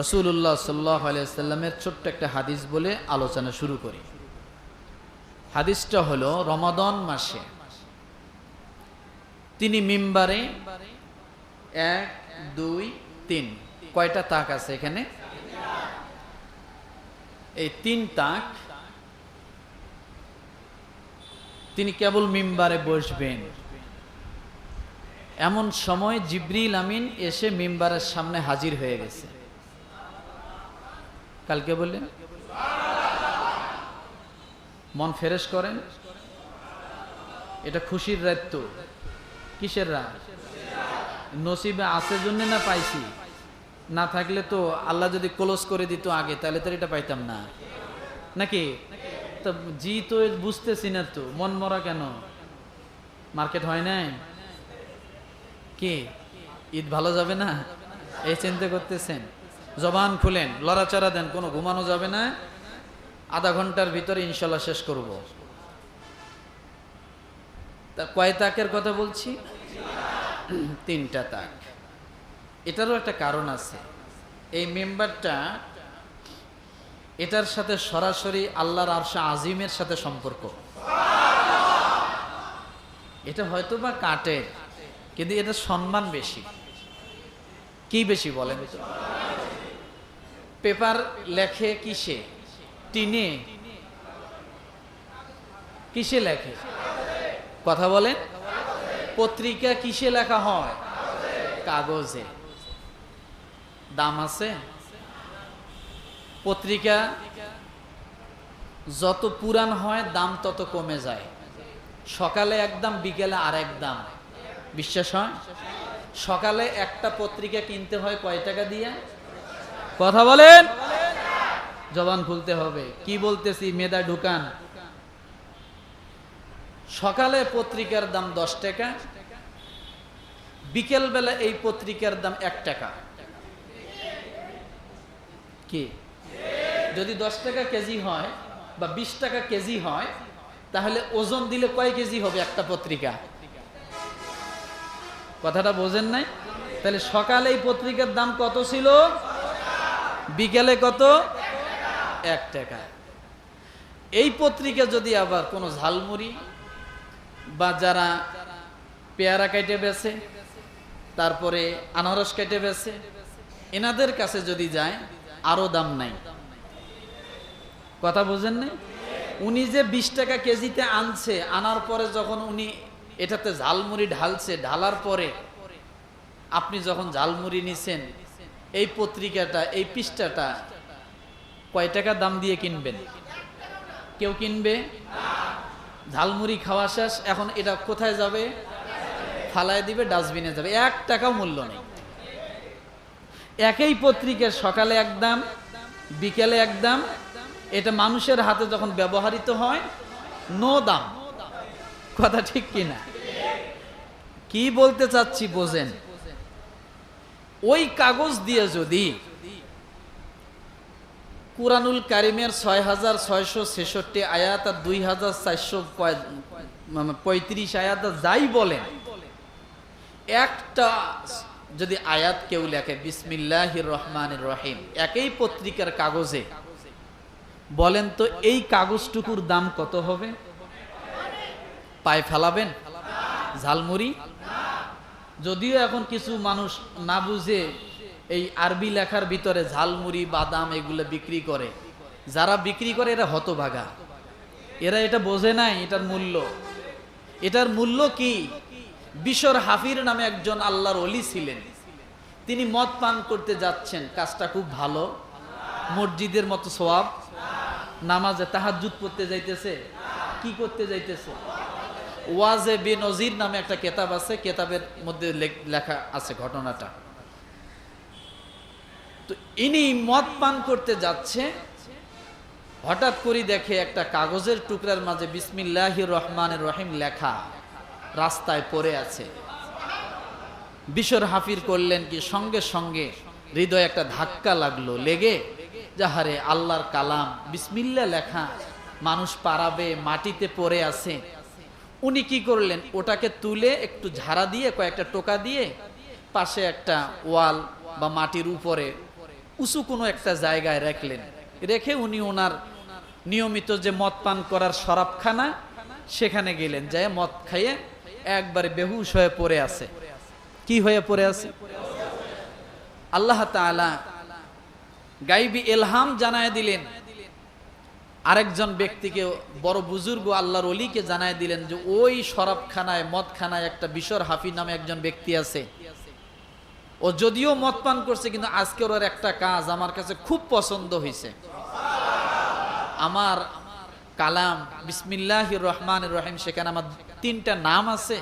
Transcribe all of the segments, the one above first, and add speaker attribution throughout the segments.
Speaker 1: রসুল্লাহ সাল্লাহ আলিয়াল্লামের ছোট্ট একটা হাদিস বলে আলোচনা শুরু করি। হাদিসটা হলো রমাদন মাসে তিনি মিম্বারে এক, দুই, তিন, কয়টা তাক আছে এখানে? এই তিন তাক তিনি কেবল মিম্বারে বসবেন। এমন সময় জিব্রিল আমিন এসে মিম্বারের সামনে হাজির হয়ে গেছে। কালকে বললেন? মন ফেরেশ করেন? এটা খুশির রাত কিসের রাত? নসিবে আছে জন্য না পাইছি? না থাকলে তো আল্লাহ যদি ক্লোজ করে দিত আগে, তাহলে তো এটা পাইতাম না। নাকি? তো জি তো বুঝতেছি না তো, মন মরা কেন? মার্কেট হয় নাই? কি? ঈদ ভালো যাবে না? এই চিন্তা করতেছেন? জবান খুলেন, লড়াচড়া দেন, কোনো ঘুমানো যাবে না। আধা ঘণ্টার ভিতরে ইনশাল্লাহ শেষ করব। তা কয় তাকের কথা বলছি? তিনটা তাক। এটারও একটা কারণ আছে। এই মেম্বারটা এটার সাথে সরাসরি আল্লাহর আরশা আজিমের সাথে সম্পর্ক। এটা হয়তো বা কাটে কিন্তু এটা সম্মান বেশি। কি বেশি বলেন? পেপার লেখে কিসে? টিনে? কিসে লেখে? কথা বলেন। পত্রিকা কিসে লেখা হয়? কাগজে। দাম আছে? পত্রিকা যত পুরান হয়, দাম তত কমে যায়। সকালে একদম বিকেলে আর এক দাম। বিশ্বাস হয়? সকালে একটা পত্রিকা কিনতে হয় কয় টাকা দিয়ে? কথা বলেন। জবান খুলতে হবে। কি বলতেছি মেদা ঢুকান। সকালে পত্রিকার দাম দশ টাকা বিকেল বেলা এই পত্রিকার দাম এক টাকা। কি? যদি দশ টাকা কেজি হয় বা বিশ টাকা কেজি হয়, তাহলে ওজন দিলে কয় কেজি হবে একটা পত্রিকা? কথাটা বোঝেন নাই? তাহলে সকালে এই পত্রিকার দাম কত ছিল? বিকেলে কত? এক টাকা। এই পত্রিকা যদি আবার কোনো ঝালমুড়ি বা যারা পেয়ারা কেটে বেছে, তারপরে আনারস কেটে বেছে, এনাদের কাছে যদি যায়, আরও দাম নাই। কথা বোঝেন নাই? উনি যে বিশ টাকা কেজিতে আনছে, আনার পরে যখন উনি এটাতে ঝালমুড়ি ঢালছে, ঢালার পরে আপনি যখন ঝালমুড়ি নিছেন এই পত্রিকাটা, এই পৃষ্ঠাটা কয় টাকা দাম দিয়ে কিনবেন? কেউ কিনবে? ঝালমুড়ি খাওয়া শেষ, এখন এটা কোথায় যাবে? ফালায় দিবে, ডাস্টবিনে যাবে। এক টাকাও মূল্য নেই। একই পত্রিকার সকালে এক দাম, বিকেলে এক দাম, এটা মানুষের হাতে যখন ব্যবহৃত হয়, নো দাম। কথা ঠিক কিনা? কি বলতে চাচ্ছি বোঝেন? ওই কাগজ দিয়ে যদি কুরানুল কারিমের ছয় হাজার ছয়শো ছেষট্টি আয়াত আর দুই হাজার চারশো পঁয়ত্রিশ আয়াত যাই বলেন, একটা যদি আয়াত কেউ লেখে বিসমিল্লাহ রহমান রহিম, একই পত্রিকার কাগজে, বলেন তো এই কাগজটুকুর দাম কত হবে? পায়ে ফেলাবেন? ঝালমুড়ি? যদিও এখন কিছু মানুষ না বুঝে এই আরবি লেখার ভিতরে ঝালমুড়ি, বাদাম এগুলো বিক্রি করে। যারা বিক্রি করে এরা হতভাগা। এরা এটা বোঝে নাই, এটার মূল্য। এটার মূল্য কি? বিশর হাফির নামে একজন আল্লাহর অলি ছিলেন। তিনি মদ পান করতে যাচ্ছেন। কাজটা খুব ভালো। মসজিদের মতো সোয়াব। নামাজে তাহাজুদ পড়তে যাইতেছে। কি করতে যাইতেছে? ওয়াজে বে নজির নামে একটা কেতাব আছে, কেতাবের মধ্যে লেখা আছে ঘটনাটা। তো ইনি মদ পান করতে যাচ্ছে, হঠাৎ করে দেখে একটা কাগজের টুকরার মাঝে বিসমিল্লাহ রহমানের রহিম লেখা রাস্তায় পড়ে আছে। বিশর হাফির করলেন কি, সঙ্গে সঙ্গে হৃদয় একটা ধাক্কা লাগল, লেগে যাহারে আল্লাহর কালাম, বিসমিল্লা লেখা, মানুষ পারাবে, মাটিতে পড়ে আছে। উনি কি করলেন? ওটাকে তুলে একটু ঝাড়া দিয়ে, কয়েকটা টোকা দিয়ে পাশে একটা ওয়াল বা মাটির উপরে উঁচু কোনো একটা জায়গায় রাখলেন। রেখে উনি ওনার নিয়মিত যে মদ পান করার শরাবখানা, সেখানে গেলেন। যায় মদ খাইয়ে একবারে বেহুশ হয়ে পড়ে আছে। কি হয়ে পড়ে আছে? আল্লাহ তাআলা গাইবি এলহাম জানায় দিলেন আরেকজন ব্যক্তিকে বড় বুজুর্গ আল্লাহর অলিকে জানায় দিলেন যে ওই শরাবখানায় মদখানায় একটা বিশর হাফি নামে একজন ব্যক্তি আছে। ও যদিও মদ পান করছে, কিন্তু আজকের ওর একটা কাজ, আমার কাছে খুব পছন্দ হয়েছে। আমার কালাম বিসমিল্লাহ রহমান রহিম, সেখানে আমার তিনটা নাম আছে।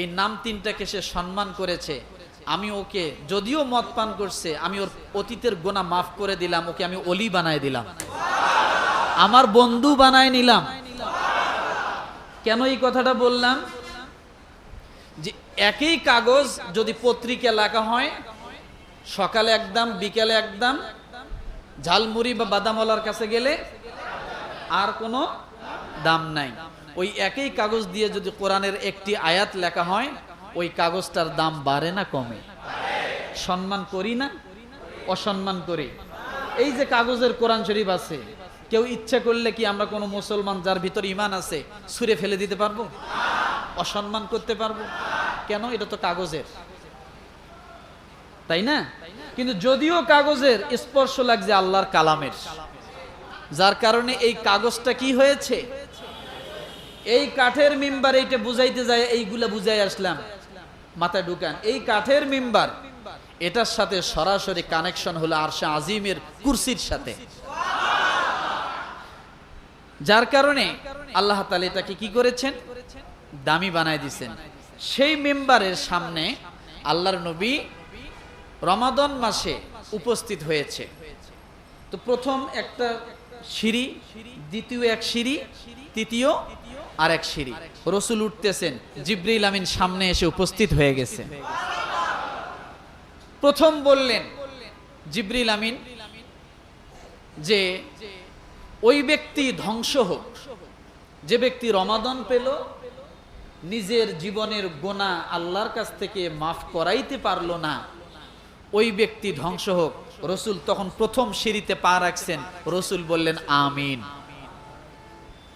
Speaker 1: এই নাম তিনটাকে সে সম্মান করেছে। আমি ওকে, যদিও মদ পান করছে, আমি ওর অতীতের গোনা মাফ করে দিলাম, ওকে আমি অলি বানায় দিলাম। আমার বন্ধু বানায় নিলাম। কেন এই কথাটা বললাম? যে একই কাগজ যদি পত্রিকা লেখা হয়, সকালে একদম, বিকেলে একদম, ঝালমুড়ি বা বাদামওয়ালার কাছে গেলে আর কোনো দাম নাই। ওই একই কাগজ দিয়ে যদি কোরআনের একটি আয়াত লেখা হয়, ওই কাগজটার দাম বাড়ে না কমে? সম্মান করি না? অসম্মান করি? এই যে কাগজের কোরআন শরীফ আছে কেউ ইচ্ছা করলে কি আমরা কোনো মুসলমান যার ভিতর ইমান আছে ছুঁড়ে ফেলে দিতে পারব? অসম্মান করতে পারব? কেন? এটা তো কাগজের। তাই না? কিন্তু যদিও কাগজের স্পর্শ লাগছে আল্লাহর কালামের। যার কারণে এই কাগজটা কি হয়েছে? এই কাঠের মিম্বার এইটা বুঝাইতে যায়, এইগুলা বুঝাই আসলাম। মাথায় ঢুকান। এই কাঠের মিম্বার, এটার সাথে সরাসরি কানেকশন হলো আরশা আজিমের কুরসির সাথে। যার কারণে আল্লাহ তালা তাকে কি করেছেন? দামি বানায় দিছেন সেই মেম্বারের সামনে আল্লাহর নবী রমাদন মাসে উপস্থিত হয়েছে। তো প্রথম একটা সিঁড়ি, দ্বিতীয় এক সিঁড়ি, তৃতীয় আর এক সিঁড়ি। রসুল উঠতেছেন জিব্রিল আমিন সামনে এসে উপস্থিত হয়ে গেছে। প্রথম বললেন জিব্রিল আমিন, যে ওই ব্যক্তি ধ্বংস হোক। যে ব্যক্তি রমাদন পেল, নিজের জীবনের গোনা আল্লাহর কাছ থেকে মাফ করাইতে পারল না, ওই ব্যক্তি ধ্বংস হোক। রসুল তখন প্রথম সিঁড়িতে পা রাখছেন। রসুল বললেন, আমিন।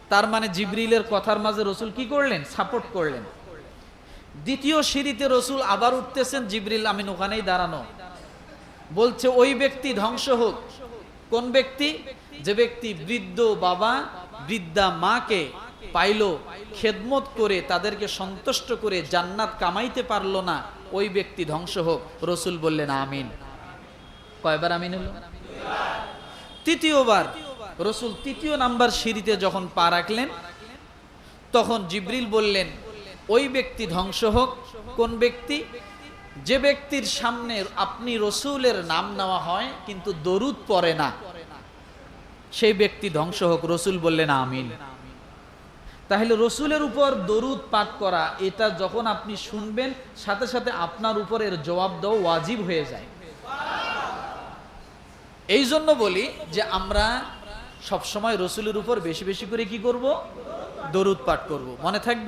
Speaker 1: তার মানে জিবরিলের কথার মাঝে রসুল কি করলেন? সাপোর্ট করলেন। দ্বিতীয় সিঁড়িতে রসুল আবার উঠতেছেন, জিবরিল আমিন ওখানেই দাঁড়ানো। বলছে, ওই ব্যক্তি ধ্বংস হোক। কোন ব্যক্তি? যে ব্যক্তি বৃদ্ধ বাবা, বৃদ্ধা মাকে পাইলো, খেদমত করে, তাদেরকে সন্তুষ্ট করে জান্নাত কামাইতে পারল না, ওই ব্যক্তি ধ্বংস হোক। রসুল বললেন, আমিন। কয়বার আমিন হলো? তৃতীয়বার। রসুল তৃতীয় নাম্বার সিঁড়িতে যখন পা রাখলেন, তখন জিব্রিল বললেন, ওই ব্যক্তি ধ্বংস হোক। কোন ব্যক্তি? যে ব্যক্তির সামনে আপনি রসুলের নাম নেওয়া হয়, কিন্তু দরুদ পড়ে না। সেই ব্যক্তি ধ্বংস হোক, রসুল বললেন আমিন। তাহলে রসুলের উপর দরুদ পাঠ করা, এটা যখন আপনি শুনবেন, সাথে সাথে আপনার উপর এর জবাব দেওয়া ওয়াজিব হয়ে যায়। এই জন্য বলি যে আমরা সবসময় রসুলের উপর বেশি বেশি করে কি করব? দরুদ পাঠ করব। মনে থাকবে